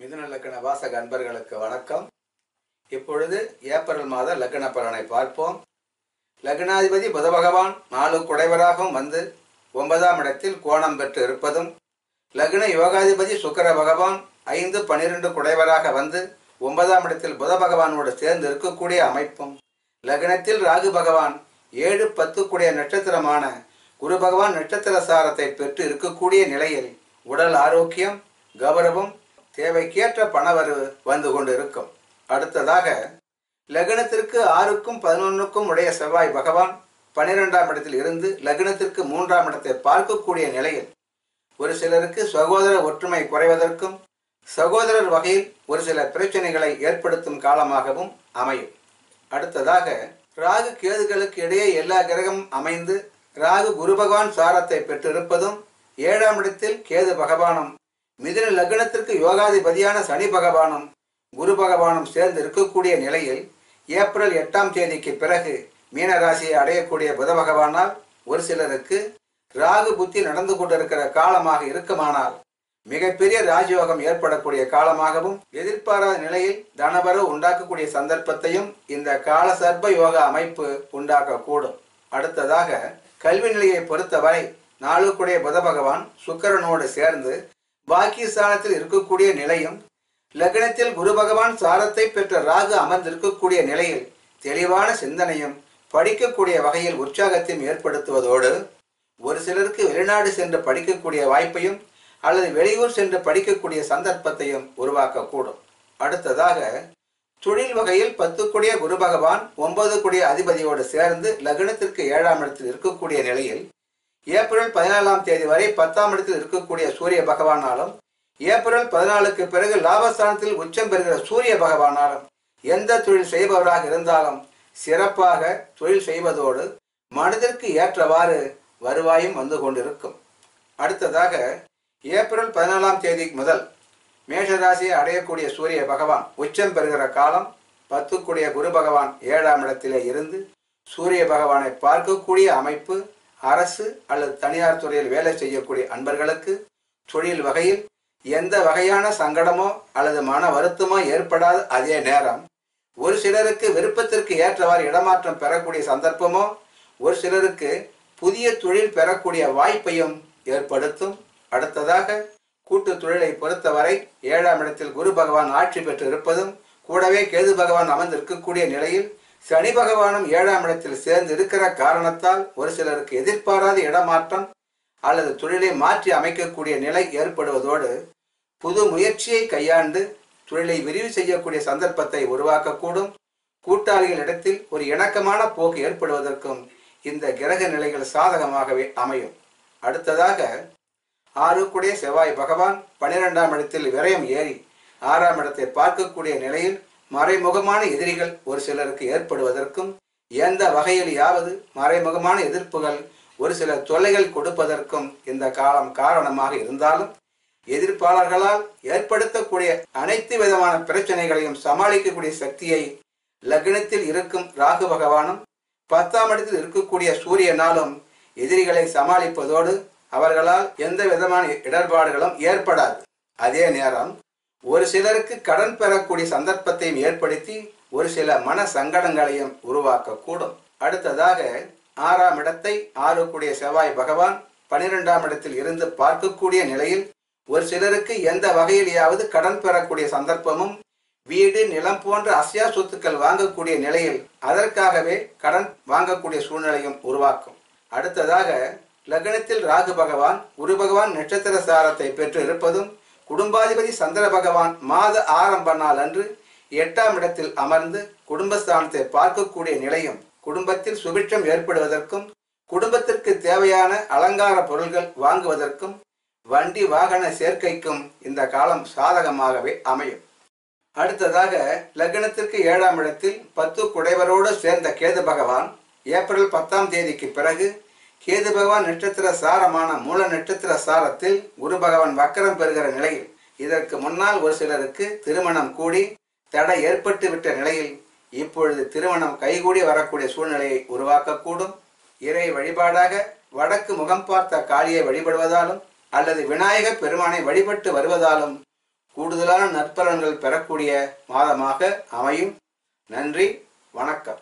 மிதுன லக்கண வாசக அன்பர்களுக்கு வணக்கம். இப்பொழுது ஏப்ரல் மாத லக்ன பலனை பார்ப்போம். லக்னாதிபதி புத பகவான் நாலு குடைவராகவும் வந்து ஒன்பதாம் இடத்தில் கோணம் பெற்று இருப்பதும் லக்ன யோகாதிபதி சுக்கர பகவான் ஐந்து பனிரெண்டு குடைவராக வந்து ஒன்பதாம் இடத்தில் புத பகவானோடு சேர்ந்து இருக்கக்கூடிய அமைப்பும் லக்னத்தில் ராகு பகவான் ஏழு பத்து கூடிய நட்சத்திரமான குரு பகவான் நட்சத்திர சாரத்தை பெற்று இருக்கக்கூடிய நிலையில் உடல் ஆரோக்கியம் கௌரவம் தேவைக்கேற்ற பணவரவு வந்து கொண்டு இருக்கும் அடுத்ததாக லக்னத்திற்கு ஆறுக்கும் பதினொன்றுக்கும் உடைய செவ்வாய் பகவான் பன்னிரெண்டாம் இடத்தில் இருந்து லக்னத்திற்கு மூன்றாம் இடத்தை பார்க்கக்கூடிய நிலையில் ஒரு சிலருக்கு சகோதர ஒற்றுமை குறைவதற்கும் சகோதரர் வகையில் ஒரு சில பிரச்சனைகளை ஏற்படுத்தும் காலமாகவும் அமையும். அடுத்ததாக ராகு கேதுகளுக்கு இடையே எல்லா கிரகம் அமைந்து ராகு குரு பகவான் சாரத்தை பெற்றிருப்பதும் ஏழாம் இடத்தில் கேது பகவானும் மிதுன லக்னத்திற்கு யோகாதிபதியான சனி பகவானும் குரு பகவானும் சேர்ந்து இருக்கக்கூடிய நிலையில் ஏப்ரல் எட்டாம் தேதிக்கு பிறகு மீன ராசியை அடையக்கூடிய புத பகவானால் ஒரு சிலருக்கு ராகு புத்தி நடந்து கொண்டிருக்கிற காலமாக இருக்குமானால் மிகப்பெரிய ராஜயோகம் ஏற்படக்கூடிய காலமாகவும் எதிர்பாராத நிலையில் தனவரவு உண்டாக்கக்கூடிய சந்தர்ப்பத்தையும் இந்த கால சர்ப்ப யோக அமைப்பு உண்டாக்கக்கூடும். அடுத்ததாக கல்வி நிலையை பொறுத்தவரை நாளுக்குடைய புத பகவான் சுக்கரனோடு சேர்ந்து பாக்கிய ஸ்தானத்தில் இருக்கக்கூடிய நிலையும் லக்னத்தில் குரு பகவான் சாரத்தை பெற்ற ராகு அமர்ந்திருக்கக்கூடிய நிலையில் தெளிவான சிந்தனையும் படிக்கக்கூடிய வகையில் உற்சாகத்தையும் ஏற்படுத்துவதோடு ஒரு சிலருக்கு வெளிநாடு சென்று படிக்கக்கூடிய வாய்ப்பையும் அல்லது வெளியூர் சென்று படிக்கக்கூடிய சந்தர்ப்பத்தையும் உருவாக்கக்கூடும். அடுத்ததாக தொழில் வகையில் பத்து கூடிய குரு பகவான் ஒன்பது கூடிய அதிபதியோடு சேர்ந்து லக்னத்திற்கு ஏழாம் இடத்தில் இருக்கக்கூடிய நிலையில் ஏப்ரல் பதினாலாம் தேதி வரை பத்தாம் இடத்தில் இருக்கக்கூடிய சூரிய பகவானாலும் ஏப்ரல் பதினாலுக்கு பிறகு லாபஸ்தானத்தில் உச்சம் பெறுகிற சூரிய பகவானாலும் எந்த தொழில் செய்பவராக இருந்தாலும் சிறப்பாக தொழில் செய்வதோடு மனதிற்கு ஏற்றவாறு வருவாயும் வந்து கொண்டிருக்கும். அடுத்ததாக ஏப்ரல் பதினாலாம் தேதி முதல் மேஷராசியை அடையக்கூடிய சூரிய பகவான் உச்சம் பெறுகிற காலம் பத்துக்குடைய குரு பகவான் ஏழாம் இடத்திலே இருந்து சூரிய பகவானை பார்க்கக்கூடிய அமைப்பு அரசு அல்லது தனியார் துறையில் வேலை செய்யக்கூடிய அன்பர்களுக்கு தொழில் வகையில் எந்த வகையான சங்கடமோ அல்லது மன வருத்தமோ ஏற்படாத அதே நேரம் ஒரு சிலருக்கு விருப்பத்திற்கு ஏற்றவாறு இடமாற்றம் பெறக்கூடிய சந்தர்ப்பமோ ஒரு சிலருக்கு புதிய தொழில் பெறக்கூடிய வாய்ப்பையும் ஏற்படுத்தும். அடுத்ததாக கூட்டு தொழிலை பொறுத்தவரை ஏழாம் இடத்தில் குரு பகவான் ஆட்சி பெற்று இருப்பதும் கூடவே கேது பகவான் அமர்ந்திருக்கக்கூடிய நிலையில் சனி பகவானும் ஏழாம் இடத்தில் சேர்ந்து இருக்கிற காரணத்தால் ஒரு சிலருக்கு எதிர்பாராத இடமாற்றம் அல்லது தொழிலை மாற்றி அமைக்கக்கூடிய நிலை ஏற்படுவதோடு புது முயற்சியை கையாண்டு தொழிலை விரிவு செய்யக்கூடிய சந்தர்ப்பத்தை உருவாக்கக்கூடும். கூட்டாளிகளிடத்தில் ஒரு இணக்கமான போக்கு ஏற்படுவதற்கும் இந்த கிரக நிலைகள் சாதகமாகவே அமையும். அடுத்ததாக ஆறுக்குடைய செவ்வாய் பகவான் பனிரெண்டாம் இடத்தில் விரயம் ஏறி ஆறாம் இடத்தை பார்க்கக்கூடிய நிலையில் மறைமுகமான எதிரிகள் ஒரு சிலருக்கு ஏற்படுவதற்கும் எந்த வகையிலையாவது மறைமுகமான எதிர்ப்புகள் ஒரு சில தொல்லைகள் கொடுப்பதற்கும் இந்த காலம் காரணமாக இருந்தாலும் எதிர்ப்பாளர்களால் ஏற்படுத்தக்கூடிய அனைத்து விதமான பிரச்சனைகளையும் சமாளிக்கக்கூடிய சக்தியை லக்னத்தில் இருக்கும் ராகு பகவானும் பத்தாம் இடத்தில் இருக்கக்கூடிய சூரியனாலும் எதிரிகளை சமாளிப்பதோடு அவர்களால் எந்த விதமான இடர்பாடுகளும் ஏற்படாது. அதே நேரம் ஒரு சிலருக்கு கடன் பெறக்கூடிய சந்தர்ப்பத்தையும் ஏற்படுத்தி ஒரு சில மன சங்கடங்களையும் உருவாக்கக்கூடும். அடுத்ததாக ஆறாம் இடத்தை ஆறுக்குடைய செவ்வாய் பகவான் பனிரெண்டாம் இடத்தில் இருந்து பார்க்கக்கூடிய நிலையில் ஒரு சிலருக்கு எந்த வகையிலேயாவது கடன் பெறக்கூடிய சந்தர்ப்பமும் வீடு நிலம் போன்ற அசையா சொத்துக்கள் வாங்கக்கூடிய நிலையில் அதற்காகவே கடன் வாங்கக்கூடிய சூழ்நிலையும் உருவாக்கும். அடுத்ததாக லக்னத்தில் ராகு பகவான் குரு பகவான் நட்சத்திர சாரத்தை பெற்று இருப்பதும் குடும்பாதிபதி சந்திர பகவான் மாத ஆரம்ப நாள் அன்று எட்டாம் இடத்தில் அமர்ந்து குடும்பஸ்தானத்தை பார்க்கக்கூடிய நிலையும் குடும்பத்தில் சுபிட்சம் ஏற்படுவதற்கும் குடும்பத்திற்கு தேவையான அலங்கார பொருள்கள் வாங்குவதற்கும் வண்டி வாகன சேர்க்கைக்கும் இந்த காலம் சாதகமாகவே அமையும். அடுத்ததாக லக்னத்திற்கு ஏழாம் இடத்தில் பத்து குடைவரோடு சேர்ந்த கேது பகவான் ஏப்ரல் பத்தாம் தேதிக்கு பிறகு கேது பகவான் நட்சத்திர சாரமான மூல நட்சத்திர சாரத்தில் குரு பகவான் வக்கரம் பெறுகிற நிலையில் இதற்கு முன்னால் ஒரு சிலருக்கு திருமணம் கூடி தடை ஏற்பட்டு விட்ட நிலையில் இப்பொழுது திருமணம் கைகூடி வரக்கூடிய சூழ்நிலையை உருவாக்கக்கூடும். இறை வழிபாடாக வடக்கு முகம் பார்த்த காளியை வழிபடுவதாலும் அல்லது விநாயகர் பெருமானை வழிபட்டு வருவதாலும் கூடுதலான நற்பலன்கள் பெறக்கூடிய மாதமாக அமையும். நன்றி வணக்கம்.